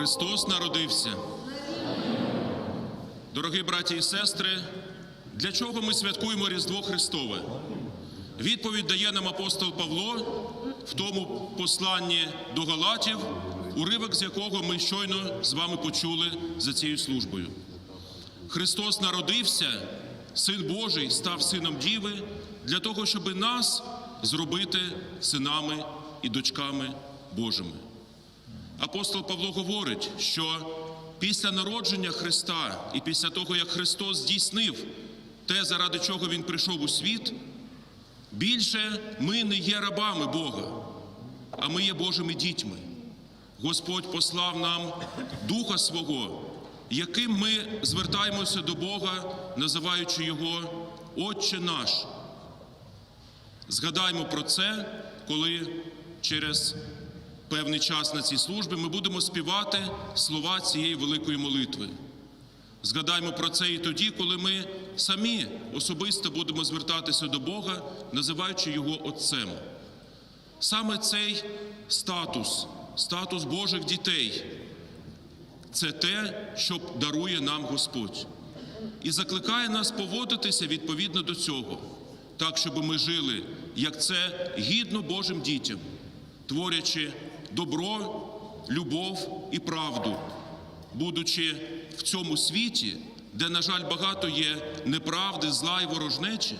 Христос народився. Дорогі браті і сестри, для чого ми святкуємо Різдво Христове? Відповідь дає нам апостол Павло в тому посланні до Галатів, уривок з якого ми щойно з вами почули за цією службою. Христос народився, Син Божий став сином Діви для того, щоб нас зробити синами і дочками Божими. Апостол Павло говорить, що після народження Христа і після того, як Христос здійснив те, заради чого Він прийшов у світ, більше ми не є рабами Бога, а ми є Божими дітьми. Господь послав нам Духа Свого, яким ми звертаємося до Бога, називаючи Його Отче наш. Згадаймо про це, коли через певний час на цій службі ми будемо співати слова цієї великої молитви. Згадаймо про це і тоді, коли ми самі особисто будемо звертатися до Бога, називаючи Його Отцем. Саме цей статус, статус Божих дітей, це те, що дарує нам Господь. І закликає нас поводитися відповідно до цього, так, щоб ми жили, як це гідно Божим дітям, творячи добро, любов і правду, будучи в цьому світі, де, на жаль, багато є неправди, зла і ворожнечі,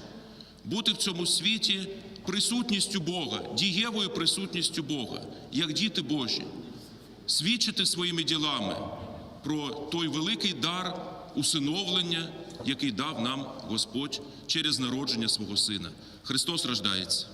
бути в цьому світі присутністю Бога, дієвою присутністю Бога, як діти Божі, свідчити своїми ділами про той великий дар усиновлення, який дав нам Господь через народження свого Сина. Христос рождається.